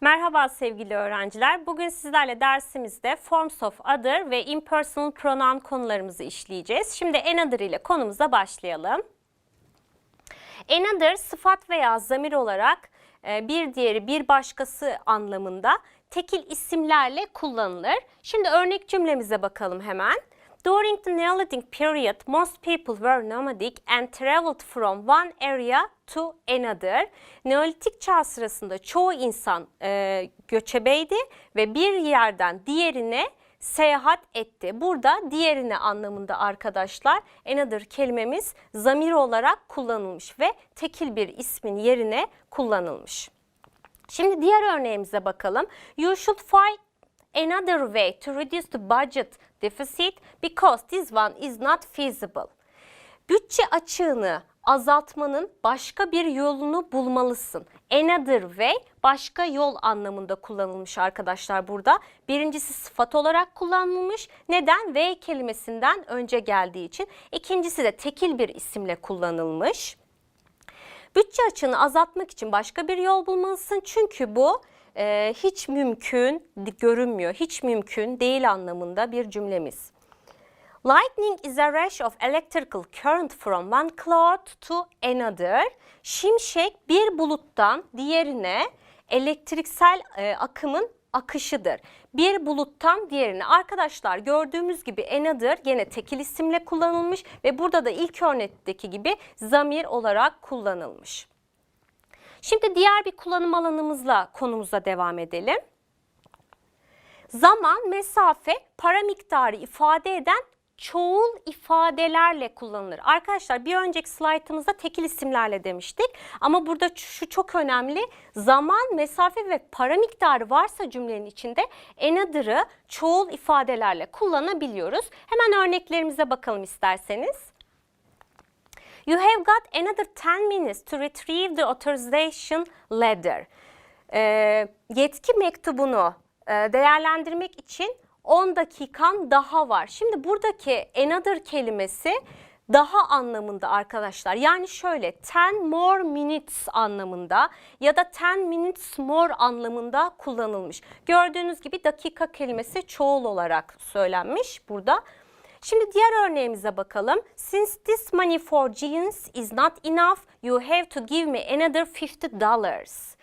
Merhaba sevgili öğrenciler. Bugün sizlerle dersimizde forms of other ve impersonal pronoun konularımızı işleyeceğiz. Şimdi another ile konumuza başlayalım. Another sıfat veya zamir olarak e, bir diğeri bir başkası anlamında tekil isimlerle kullanılır. Şimdi örnek cümlemize bakalım hemen. During the Neolithic period, most people were nomadic and traveled from one area to another. Neolitik çağ sırasında çoğu insan e, göçebeydi ve bir yerden diğerine seyahat etti. Burada diğerine anlamında arkadaşlar another kelimemiz zamir olarak kullanılmış ve tekil bir ismin yerine kullanılmış. Şimdi diğer örneğimize bakalım. You should find another way to reduce the budget deficit because this one is not feasible. Bütçe açığını azaltmanın başka bir yolunu bulmalısın. Another way başka yol anlamında kullanılmış arkadaşlar burada. Birincisi sıfat olarak kullanılmış. Neden? Way kelimesinden önce geldiği için. İkincisi de tekil bir isimle kullanılmış. Bütçe açığını azaltmak için başka bir yol bulmalısın. Çünkü bu e, hiç mümkün görünmüyor, hiç mümkün değil anlamında bir cümlemiz. Lightning is a rush of electrical current from one cloud to another. Şimşek bir buluttan diğerine elektriksel e, akımın akışıdır. Bir buluttan diğerine. Arkadaşlar gördüğümüz gibi another gene tekil isimle kullanılmış ve burada da ilk örnekteki gibi zamir olarak kullanılmış. Şimdi diğer bir kullanım alanımızla konumuza devam edelim. Zaman, mesafe, para miktarı ifade eden çoğul ifadelerle kullanılır. Arkadaşlar bir önceki slaytımızda tekil isimlerle demiştik. Ama burada şu çok önemli. Zaman, mesafe ve para miktarı varsa cümlenin içinde another'ı çoğul ifadelerle kullanabiliyoruz. Hemen örneklerimize bakalım isterseniz. You have got another 10 minutes to retrieve the authorization letter. Ee, yetki mektubunu e, değerlendirmek için 10 dakikan daha var. Şimdi buradaki another kelimesi daha anlamında arkadaşlar. Yani şöyle 10 more minutes anlamında ya da 10 minutes more anlamında kullanılmış. Gördüğünüz gibi dakika kelimesi çoğul olarak söylenmiş burada. Şimdi diğer örneğimize bakalım. Since this money for jeans is not enough, you have to give me another 50 dollars.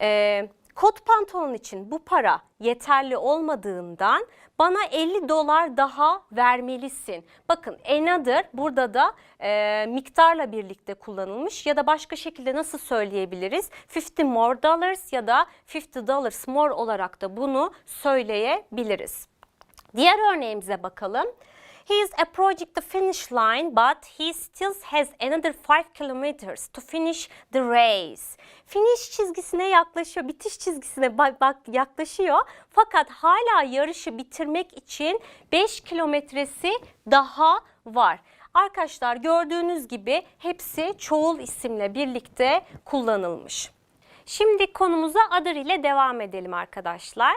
Ee, kot pantolon için bu para yeterli olmadığından bana 50 dolar daha vermelisin. Bakın another burada da e, miktarla birlikte kullanılmış ya da başka şekilde nasıl söyleyebiliriz? 50 more dollars ya da 50 dollars more olarak da bunu söyleyebiliriz. Diğer örneğimize bakalım. He is approaching the finish line but he still has another 5 kilometers to finish the race. Finish çizgisine yaklaşıyor, bitiş çizgisine bak, bak yaklaşıyor. Fakat hala yarışı bitirmek için 5 kilometresi daha var. Arkadaşlar gördüğünüz gibi hepsi çoğul isimle birlikte kullanılmış. Şimdi konumuza other ile devam edelim arkadaşlar.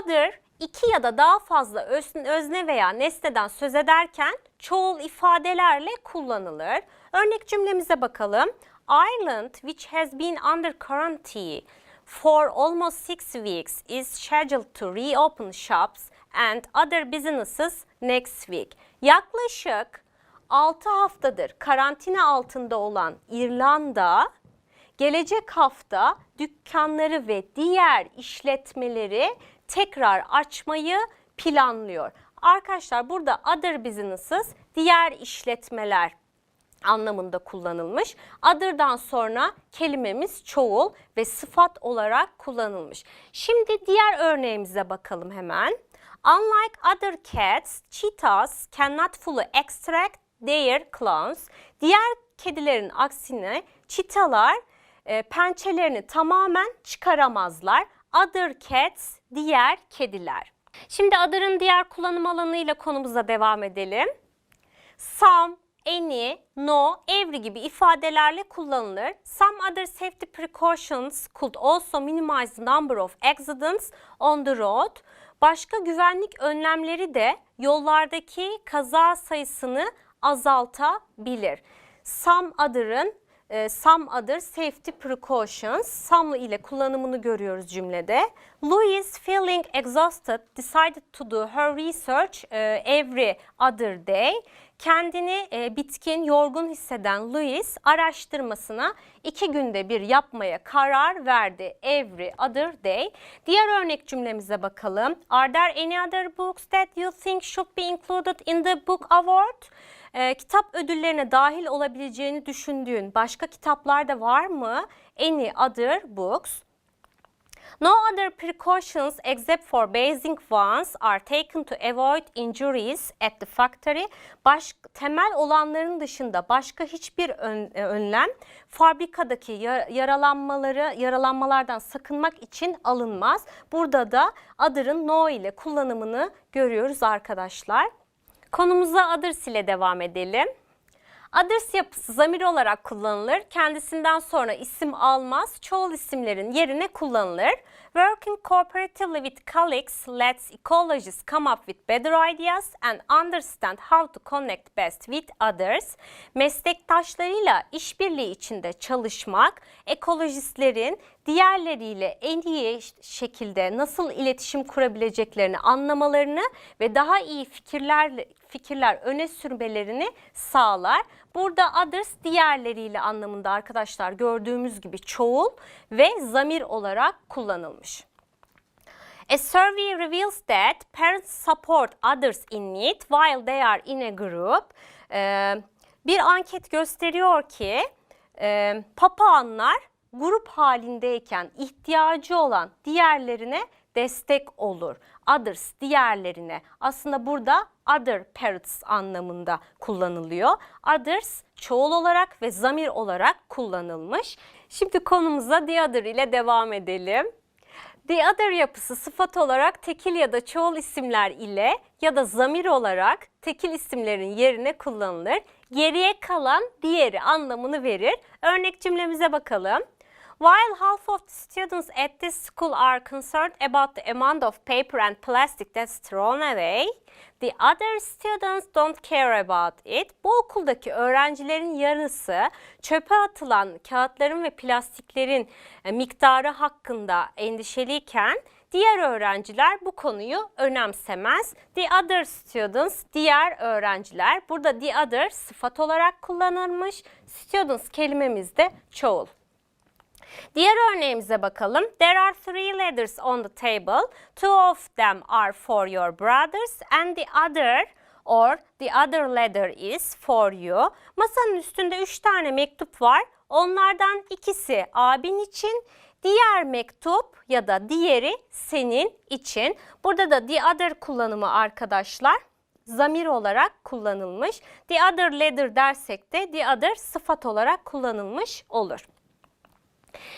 Other iki ya da daha fazla özne veya nesneden söz ederken çoğul ifadelerle kullanılır. Örnek cümlemize bakalım. Ireland, which has been under quarantine for almost six weeks, is scheduled to reopen shops and other businesses next week. Yaklaşık 6 haftadır karantina altında olan İrlanda gelecek hafta dükkanları ve diğer işletmeleri tekrar açmayı planlıyor. Arkadaşlar burada other businesses diğer işletmeler anlamında kullanılmış. Other'dan sonra kelimemiz çoğul ve sıfat olarak kullanılmış. Şimdi diğer örneğimize bakalım hemen. Unlike other cats, cheetahs cannot fully extract their claws. Diğer kedilerin aksine çitalar e, pençelerini tamamen çıkaramazlar. Other cats, diğer kediler. Şimdi other'ın diğer kullanım alanıyla konumuza devam edelim. Some, any, no, every gibi ifadelerle kullanılır. Some other safety precautions could also minimize the number of accidents on the road. Başka güvenlik önlemleri de yollardaki kaza sayısını azaltabilir. Some other'ın e, some other safety precautions. Some ile kullanımını görüyoruz cümlede. Louise feeling exhausted decided to do her research e, every other day. Kendini e, bitkin, yorgun hisseden Louise araştırmasına iki günde bir yapmaya karar verdi. Every other day. Diğer örnek cümlemize bakalım. Are there any other books that you think should be included in the book award? E, kitap ödüllerine dahil olabileceğini düşündüğün başka kitaplar da var mı? Any other books? No other precautions except for basic ones are taken to avoid injuries at the factory. Baş, temel olanların dışında başka hiçbir ön- e, önlem fabrikadaki ya- yaralanmaları yaralanmalardan sakınmak için alınmaz. Burada da other'ın no ile kullanımını görüyoruz arkadaşlar. Konumuza others ile devam edelim. Others yapısı zamir olarak kullanılır. Kendisinden sonra isim almaz. Çoğul isimlerin yerine kullanılır. Working cooperatively with colleagues lets ecologists come up with better ideas and understand how to connect best with others. Meslektaşlarıyla işbirliği içinde çalışmak, ekolojistlerin diğerleriyle en iyi şekilde nasıl iletişim kurabileceklerini anlamalarını ve daha iyi fikirler fikirler öne sürmelerini sağlar. Burada others diğerleriyle anlamında arkadaşlar gördüğümüz gibi çoğul ve zamir olarak kullanılmış. A survey reveals that parents support others in need while they are in a group. Ee, bir anket gösteriyor ki e, papağanlar grup halindeyken ihtiyacı olan diğerlerine destek olur. Others diğerlerine. Aslında burada other parents anlamında kullanılıyor. Others çoğul olarak ve zamir olarak kullanılmış. Şimdi konumuza the other ile devam edelim. The other yapısı sıfat olarak tekil ya da çoğul isimler ile ya da zamir olarak tekil isimlerin yerine kullanılır. Geriye kalan diğeri anlamını verir. Örnek cümlemize bakalım. While half of the students at this school are concerned about the amount of paper and plastic that's thrown away, the other students don't care about it. Bu okuldaki öğrencilerin yarısı çöpe atılan kağıtların ve plastiklerin e, miktarı hakkında endişeliyken diğer öğrenciler bu konuyu önemsemez. The other students, diğer öğrenciler. Burada the other sıfat olarak kullanılmış. Students kelimemiz de çoğul. Diğer örneğimize bakalım. There are three letters on the table. Two of them are for your brothers and the other or the other letter is for you. Masanın üstünde üç tane mektup var. Onlardan ikisi abin için, diğer mektup ya da diğeri senin için. Burada da the other kullanımı arkadaşlar zamir olarak kullanılmış. The other letter dersek de the other sıfat olarak kullanılmış olur.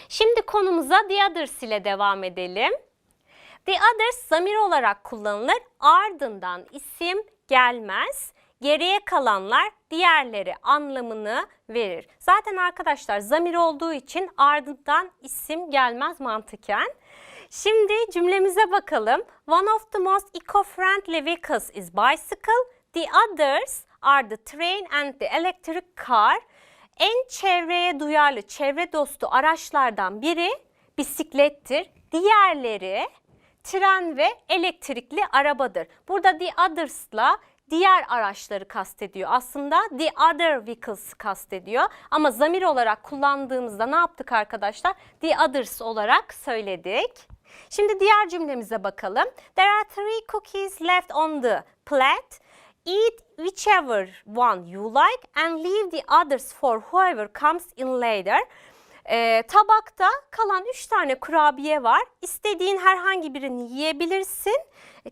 Şimdi konumuza the others ile devam edelim. The others zamir olarak kullanılır. Ardından isim gelmez. Geriye kalanlar diğerleri anlamını verir. Zaten arkadaşlar zamir olduğu için ardından isim gelmez mantıken. Şimdi cümlemize bakalım. One of the most eco-friendly vehicles is bicycle. The others are the train and the electric car. En çevreye duyarlı, çevre dostu araçlardan biri bisiklettir. Diğerleri tren ve elektrikli arabadır. Burada the others'la diğer araçları kastediyor. Aslında the other vehicles kastediyor. Ama zamir olarak kullandığımızda ne yaptık arkadaşlar? The others olarak söyledik. Şimdi diğer cümlemize bakalım. There are three cookies left on the plate. Eat whichever one you like and leave the others for whoever comes in later. Ee, tabakta kalan 3 tane kurabiye var. İstediğin herhangi birini yiyebilirsin.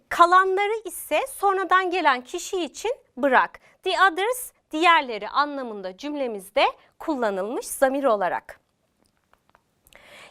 Kalanları ise sonradan gelen kişi için bırak. The others diğerleri anlamında cümlemizde kullanılmış zamir olarak.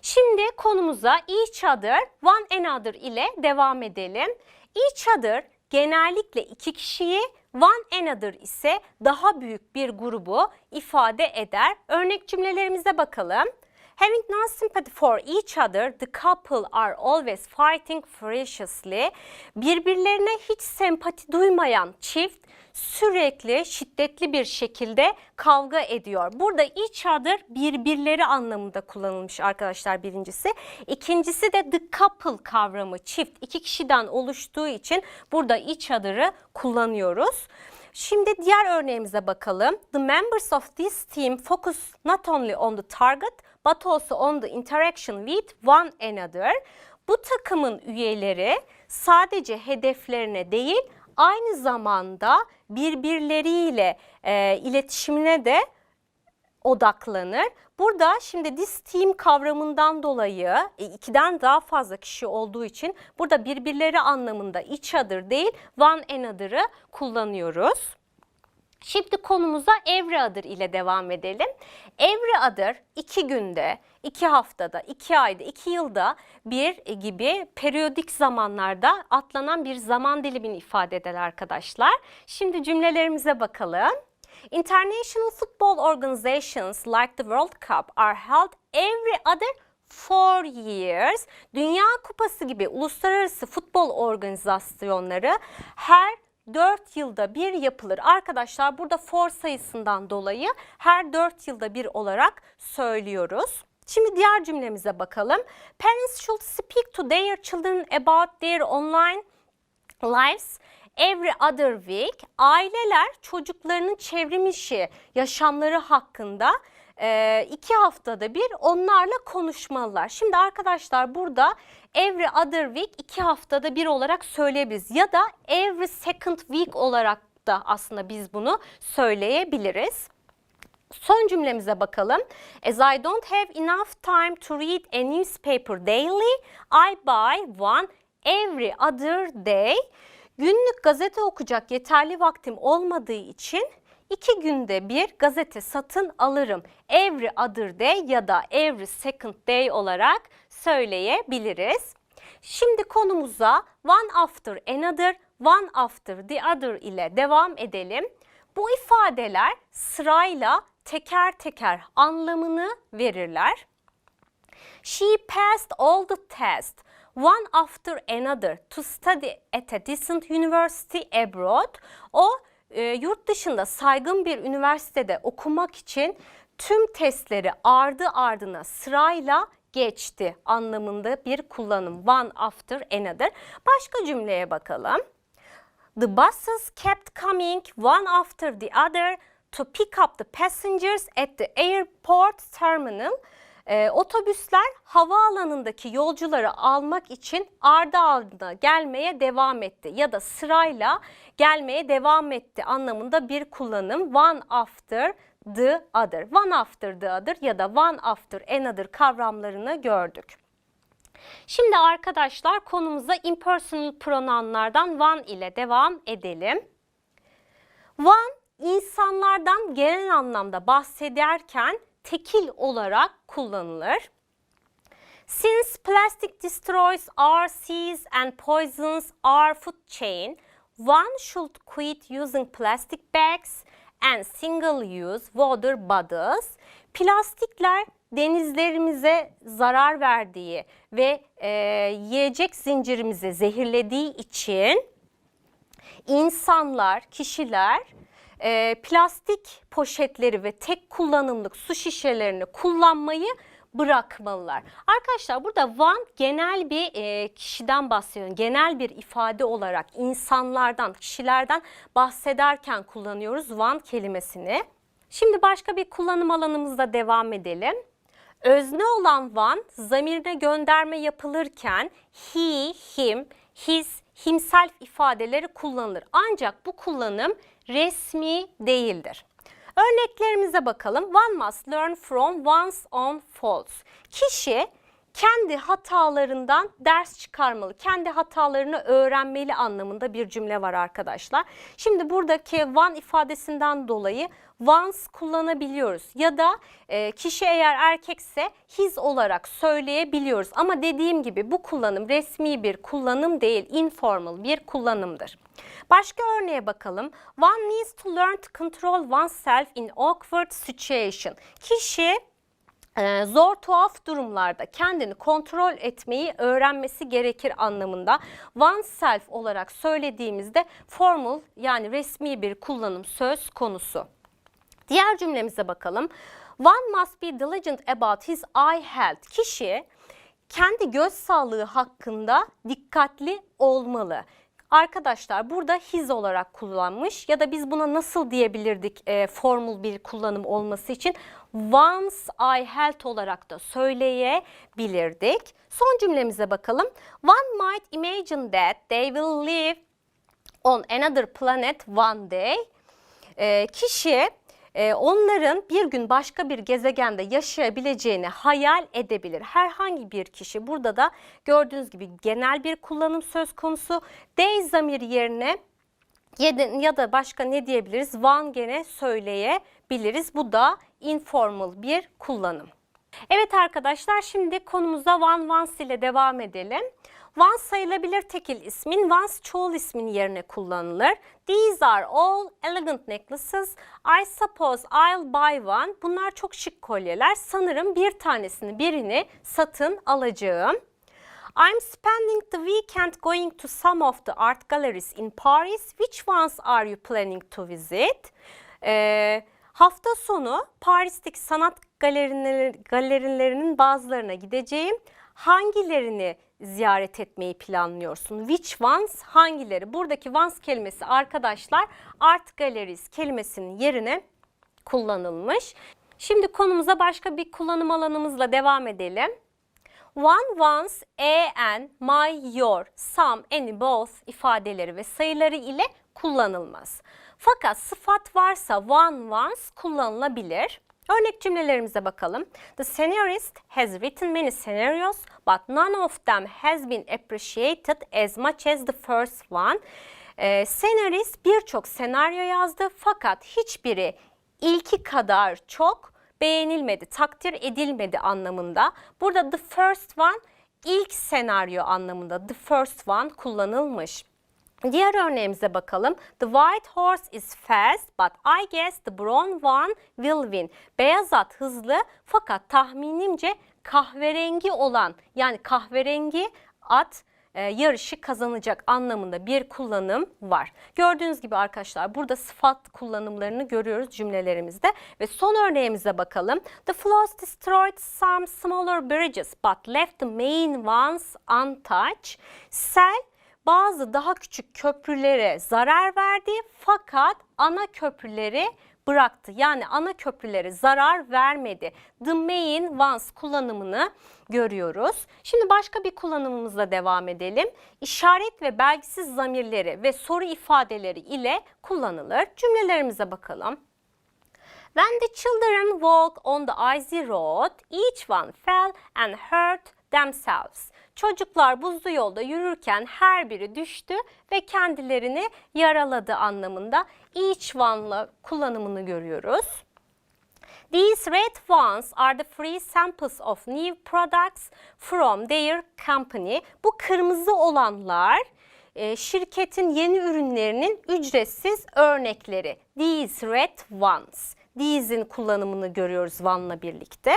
Şimdi konumuza each other, one another ile devam edelim. Each other genellikle iki kişiyi, one another ise daha büyük bir grubu ifade eder. Örnek cümlelerimize bakalım. Having no sympathy for each other, the couple are always fighting ferociously. Birbirlerine hiç sempati duymayan çift sürekli şiddetli bir şekilde kavga ediyor. Burada each other birbirleri anlamında kullanılmış arkadaşlar birincisi. İkincisi de the couple kavramı çift iki kişiden oluştuğu için burada each other'ı kullanıyoruz. Şimdi diğer örneğimize bakalım. The members of this team focus not only on the target but also on the interaction with one another. Bu takımın üyeleri sadece hedeflerine değil aynı zamanda birbirleriyle e, iletişimine de odaklanır. Burada şimdi this team kavramından dolayı e, ikiden daha fazla kişi olduğu için burada birbirleri anlamında each other değil one another'ı kullanıyoruz. Şimdi konumuza every other ile devam edelim. Every other iki günde, iki haftada, iki ayda, iki yılda bir gibi periyodik zamanlarda atlanan bir zaman dilimini ifade eder arkadaşlar. Şimdi cümlelerimize bakalım. International football organizations like the World Cup are held every other four years. Dünya Kupası gibi uluslararası futbol organizasyonları her 4 yılda bir yapılır. Arkadaşlar burada for sayısından dolayı her 4 yılda bir olarak söylüyoruz. Şimdi diğer cümlemize bakalım. Parents should speak to their children about their online lives every other week. Aileler çocuklarının çevrim içi yaşamları hakkında e, iki haftada bir onlarla konuşmalılar. Şimdi arkadaşlar burada every other week iki haftada bir olarak söyleyebiliriz. Ya da every second week olarak da aslında biz bunu söyleyebiliriz. Son cümlemize bakalım. As I don't have enough time to read a newspaper daily, I buy one every other day. Günlük gazete okuyacak yeterli vaktim olmadığı için iki günde bir gazete satın alırım. Every other day ya da every second day olarak söyleyebiliriz. Şimdi konumuza one after another, one after the other ile devam edelim. Bu ifadeler sırayla teker teker anlamını verirler. She passed all the tests one after another to study at a decent university abroad. O e, yurt dışında saygın bir üniversitede okumak için tüm testleri ardı ardına sırayla geçti anlamında bir kullanım. One after another. Başka cümleye bakalım. The buses kept coming one after the other to pick up the passengers at the airport terminal. Ee, otobüsler havaalanındaki yolcuları almak için ardı ardına gelmeye devam etti ya da sırayla gelmeye devam etti anlamında bir kullanım one after the other. One after the other ya da one after another kavramlarını gördük. Şimdi arkadaşlar konumuza impersonal pronounlardan one ile devam edelim. One insanlardan genel anlamda bahsederken tekil olarak kullanılır. Since plastic destroys our seas and poisons our food chain, one should quit using plastic bags and single-use water bottles. Plastikler denizlerimize zarar verdiği ve e, yiyecek zincirimizi zehirlediği için insanlar, kişiler e, plastik poşetleri ve tek kullanımlık su şişelerini kullanmayı bırakmalılar. Arkadaşlar burada one genel bir e, kişiden bahsediyorum. Genel bir ifade olarak insanlardan, kişilerden bahsederken kullanıyoruz one kelimesini. Şimdi başka bir kullanım alanımızda devam edelim. Özne olan one zamirine gönderme yapılırken he, him, his, himself ifadeleri kullanılır. Ancak bu kullanım resmi değildir. Örneklerimize bakalım. One must learn from one's own faults. Kişi kendi hatalarından ders çıkarmalı, kendi hatalarını öğrenmeli anlamında bir cümle var arkadaşlar. Şimdi buradaki one ifadesinden dolayı once kullanabiliyoruz ya da e, kişi eğer erkekse his olarak söyleyebiliyoruz. Ama dediğim gibi bu kullanım resmi bir kullanım değil, informal bir kullanımdır. Başka örneğe bakalım. One needs to learn to control oneself in awkward situation. Kişi e, zor tuhaf durumlarda kendini kontrol etmeyi öğrenmesi gerekir anlamında. Oneself olarak söylediğimizde formal yani resmi bir kullanım söz konusu. Diğer cümlemize bakalım. One must be diligent about his eye health. Kişi kendi göz sağlığı hakkında dikkatli olmalı. Arkadaşlar burada his olarak kullanmış ya da biz buna nasıl diyebilirdik e, formal bir kullanım olması için once I health olarak da söyleyebilirdik. Son cümlemize bakalım. One might imagine that they will live on another planet one day. E, kişi e, onların bir gün başka bir gezegende yaşayabileceğini hayal edebilir. Herhangi bir kişi burada da gördüğünüz gibi genel bir kullanım söz konusu. They zamir yerine ya da, başka ne diyebiliriz? One gene söyleyebiliriz. Bu da informal bir kullanım. Evet arkadaşlar şimdi konumuza one once ile devam edelim. Once sayılabilir tekil ismin once çoğul ismin yerine kullanılır. These are all elegant necklaces. I suppose I'll buy one. Bunlar çok şık kolyeler. Sanırım bir tanesini birini satın alacağım. I'm spending the weekend going to some of the art galleries in Paris. Which ones are you planning to visit? Ee, hafta sonu Paris'teki sanat galerileri- galerilerinin bazılarına gideceğim. Hangilerini ziyaret etmeyi planlıyorsun? Which ones? Hangileri? Buradaki ones kelimesi arkadaşlar art galleries kelimesinin yerine kullanılmış. Şimdi konumuza başka bir kullanım alanımızla devam edelim. One, once, a, and, my, your, some, any, both ifadeleri ve sayıları ile kullanılmaz. Fakat sıfat varsa one, once kullanılabilir. Örnek cümlelerimize bakalım. The scenarist has written many scenarios but none of them has been appreciated as much as the first one. Ee, senarist birçok senaryo yazdı fakat hiçbiri ilki kadar çok beğenilmedi, takdir edilmedi anlamında. Burada the first one ilk senaryo anlamında the first one kullanılmış. Diğer örneğimize bakalım. The white horse is fast but I guess the brown one will win. Beyaz at hızlı fakat tahminimce kahverengi olan yani kahverengi at e, yarışı kazanacak anlamında bir kullanım var. Gördüğünüz gibi arkadaşlar burada sıfat kullanımlarını görüyoruz cümlelerimizde ve son örneğimize bakalım. The floods destroyed some smaller bridges but left the main ones untouched. Sel bazı daha küçük köprülere zarar verdi fakat ana köprüleri bıraktı. Yani ana köprülere zarar vermedi. The main ones kullanımını görüyoruz. Şimdi başka bir kullanımımızla devam edelim. İşaret ve belgisiz zamirleri ve soru ifadeleri ile kullanılır. Cümlelerimize bakalım. When the children walked on the icy road, each one fell and hurt themselves. Çocuklar buzlu yolda yürürken her biri düştü ve kendilerini yaraladı anlamında each one'la kullanımını görüyoruz. These red ones are the free samples of new products from their company. Bu kırmızı olanlar e, şirketin yeni ürünlerinin ücretsiz örnekleri. These red ones. These'in kullanımını görüyoruz one'la birlikte.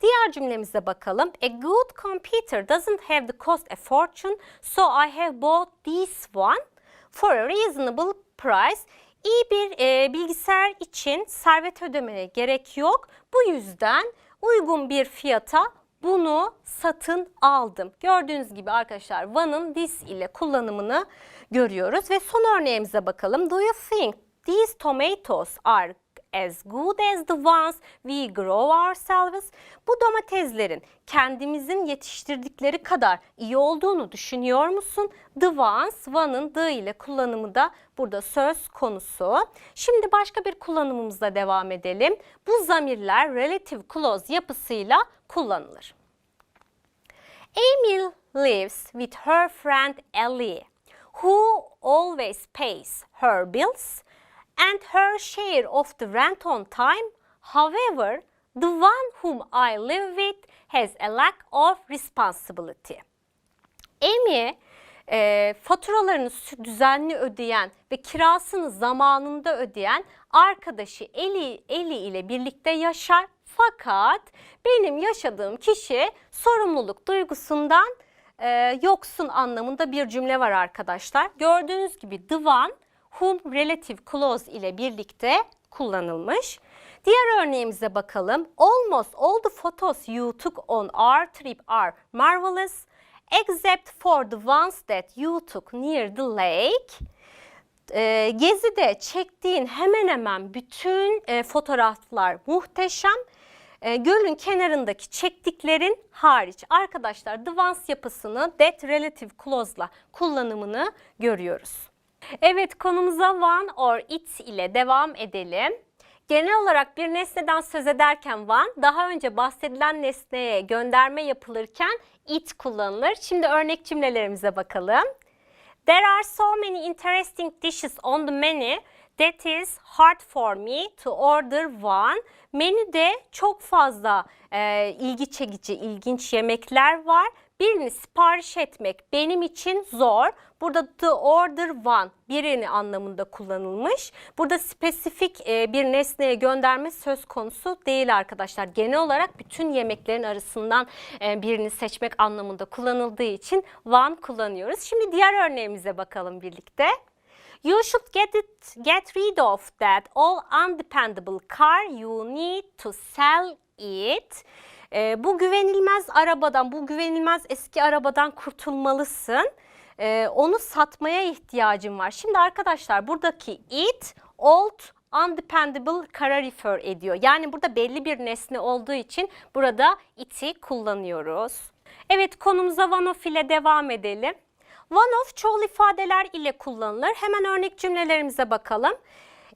Diğer cümlemize bakalım. A good computer doesn't have the cost a fortune, so I have bought this one for a reasonable price. İyi bir e, bilgisayar için servet ödemeye gerek yok. Bu yüzden uygun bir fiyata bunu satın aldım. Gördüğünüz gibi arkadaşlar one'ın this ile kullanımını görüyoruz ve son örneğimize bakalım. Do you think these tomatoes are as good as the ones we grow ourselves? Bu domateslerin kendimizin yetiştirdikleri kadar iyi olduğunu düşünüyor musun? The ones, one'ın the ile kullanımı da burada söz konusu. Şimdi başka bir kullanımımızla devam edelim. Bu zamirler relative clause yapısıyla kullanılır. Amy lives with her friend Ellie, who always pays her bills and her share of the rent on time. However, the one whom I live with has a lack of responsibility. Amy e, faturalarını düzenli ödeyen ve kirasını zamanında ödeyen arkadaşı Eli, Eli ile birlikte yaşar Fakat benim yaşadığım kişi sorumluluk duygusundan e, yoksun anlamında bir cümle var arkadaşlar. Gördüğünüz gibi the one whom relative clause ile birlikte kullanılmış. Diğer örneğimize bakalım. Almost all the photos you took on our trip are marvelous except for the ones that you took near the lake. Ee, gezide çektiğin hemen hemen bütün e, fotoğraflar muhteşem. E, gölün kenarındaki çektiklerin hariç. Arkadaşlar the ones yapısını that relative clause'la kullanımını görüyoruz. Evet konumuza one or it ile devam edelim. Genel olarak bir nesneden söz ederken one, daha önce bahsedilen nesneye gönderme yapılırken it kullanılır. Şimdi örnek cümlelerimize bakalım. There are so many interesting dishes on the menu that is hard for me to order one. Menüde çok fazla e, ilgi çekici, ilginç yemekler var. Birini sipariş etmek benim için zor. Burada the order one birini anlamında kullanılmış. Burada spesifik e, bir nesneye gönderme söz konusu değil arkadaşlar. Genel olarak bütün yemeklerin arasından e, birini seçmek anlamında kullanıldığı için one kullanıyoruz. Şimdi diğer örneğimize bakalım birlikte. You should get it, get rid of that all undependable car. You need to sell it. Ee, bu güvenilmez arabadan, bu güvenilmez eski arabadan kurtulmalısın. Ee, onu satmaya ihtiyacın var. Şimdi arkadaşlar buradaki it, old, undependable kara refer ediyor. Yani burada belli bir nesne olduğu için burada it'i kullanıyoruz. Evet konumuza one of ile devam edelim. One of çoğul ifadeler ile kullanılır. Hemen örnek cümlelerimize bakalım.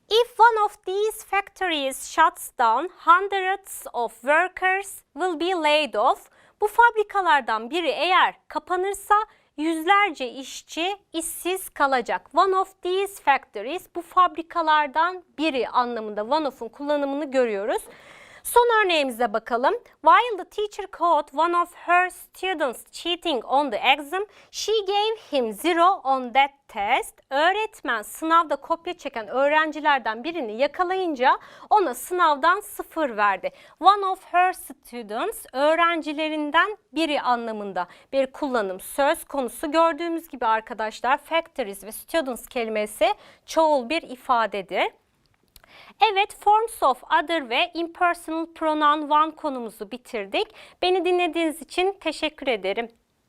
If one of these factories shuts down, hundreds of workers will be laid off. Bu fabrikalardan biri eğer kapanırsa yüzlerce işçi işsiz kalacak. One of these factories bu fabrikalardan biri anlamında one of'un kullanımını görüyoruz. Son örneğimize bakalım. While the teacher caught one of her students cheating on the exam, she gave him zero on that test. Öğretmen sınavda kopya çeken öğrencilerden birini yakalayınca ona sınavdan sıfır verdi. One of her students öğrencilerinden biri anlamında bir kullanım söz konusu. Gördüğümüz gibi arkadaşlar factories ve students kelimesi çoğul bir ifadedir. Evet, forms of other ve impersonal pronoun one konumuzu bitirdik. Beni dinlediğiniz için teşekkür ederim.